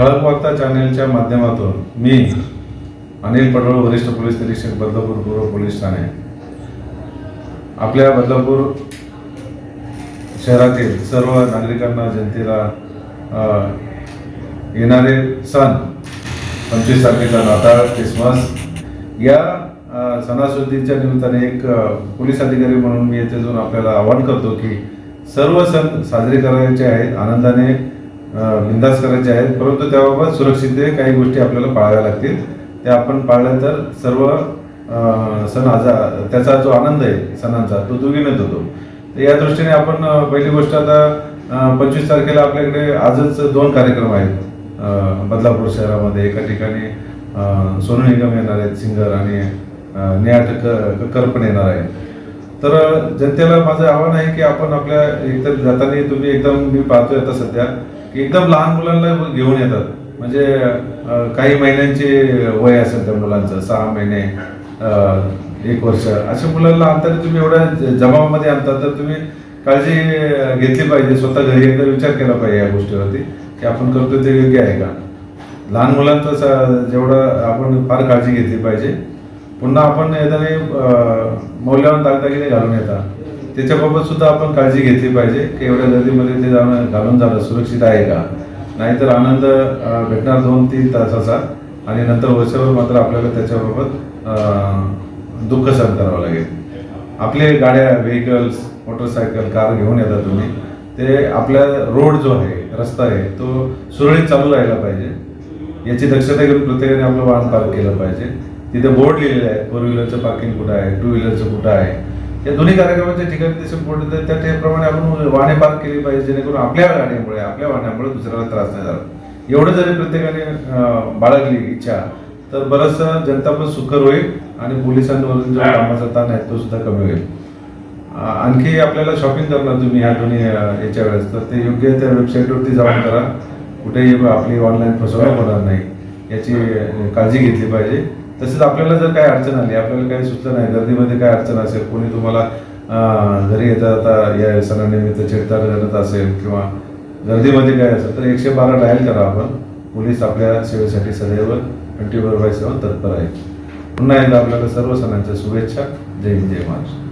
ठळक वार्ता चॅनेलच्या माध्यमातून मी अनिल पडवळ वरिष्ठ पोलीस निरीक्षक बदलापूर पूर्व पोलीस ठाणे. आपल्या बदलापूर शहरातील सर्व नागरिकांना जनतेला येणारे सण पंचवीस तारखेचा नाताळ क्रिसमस या सणासुदीच्या निमित्ताने एक पोलीस अधिकारी म्हणून मी येथे जाऊन आपल्याला आवाहन करतो की सर्व सण साजरे करायचे आहेत. आनंदाने बिंदास करायचे आहेत. परंतु त्याबाबत सुरक्षितते काही गोष्टी आपल्याला पाळाव्या लागतील. त्या आपण पाळल्या तर सर्व सण आजा त्याचा जो आनंद आहे सणांचा तो दुगीनच होतो तर या दृष्टीने आपण पहिली गोष्ट आता पंचवीस तारखेला आपल्याकडे आजच दोन कार्यक्रम आहेत. बदलापूर शहरामध्ये एका ठिकाणी सोनू निगम येणार आहेत सिंगर आणि नेहा ठक्कर कक्कर पण येणार आहे तर जनतेला माझं आव्हान आहे की आपण आपल्या एकतर जाताना तुम्ही एकदम मी पाहतोय आता सध्या की एकदम लहान मुलांना घेऊन येतात. म्हणजे काही महिन्यांचे वय असेल त्या मुलांचं सहा महिने एक वर्ष अशा मुलांना आणताना तुम्ही एवढ्या जमावामध्ये आणता तर तुम्ही काळजी घेतली पाहिजे स्वतः घरी एकदा विचार केला पाहिजे या गोष्टीवरती की आपण करतो ते योग्य आहे का? लहान मुलांचं जेवढं आपण फार काळजी घेतली पाहिजे पुन्हा आपण येताना अ, मौल्यवान दागदागिने घालून येतात त्याच्याबाबत सुद्धा आपण काळजी घेतली पाहिजे की एवढ्या गर्दीमध्ये ते जाणं घालून जाणं सुरक्षित आहे का? नाहीतर आनंद भेटणार दोन तीन तासाचा आणि नंतर वर्षभर मात्र आपल्याला त्याच्याबाबत दुःख सहन करावं लागेल. आपले गाड्या व्हेकल्स मोटरसायकल कार घेऊन येतात तुम्ही. ते आपल्या रोड जो आहे रस्ता आहे तो सुरळीत चालू राहिला पाहिजे. याची दक्षता घेऊन प्रत्येकाने आपलं वाहन पार्क केलं पाहिजे. तिथे बोर्ड लिहिलेले आहेत फोर व्हीलरचं पार्किंग कुठं आहे? टू व्हीलरचं कुठं आहे? या दोन्ही कार्यक्रमाच्या ठिकाणी दिसून बोर्ड तर त्या त्याप्रमाणे आपण वाहने पार्क केली पाहिजे जेणेकरून आपल्या गाडीमुळे आपल्या वाहनामुळे दुसऱ्याला त्रास नाही झाला. एवढं जरी प्रत्येकाने बाळगली इच्छा तर बरंचसा जनता पण सुखर होईल आणि पोलिसांवर जो कामाचा ताण आहे तो सुद्धा कमी होईल. आणखी आपल्याला शॉपिंग करणार तुम्ही ह्या दोन्ही याच्या वेळेस तर ते योग्य त्या वेबसाईटवरती जाऊन करा. कुठेही आपली ऑनलाईन फसवणूक होणार नाही याची काळजी घेतली पाहिजे. तसेच आपल्याला जर काय अडचण आली आपल्याला काही सुचलं नाही गर्दीमध्ये काय अडचण असेल कोणी तुम्हाला घरी येता आता या सणानिमित्त चिडतार करत असेल किंवा गर्दीमध्ये काय असेल तर एकशे बारा डायल करा आपण. पोलीस आपल्या सेवेसाठी सदैव ट्वेंटी फोर बाय सेवन तत्पर आहे पुन्हा एकदा आपल्याला सर्व सणांच्या शुभेच्छा. जय हिंद जय महाराष्ट्र.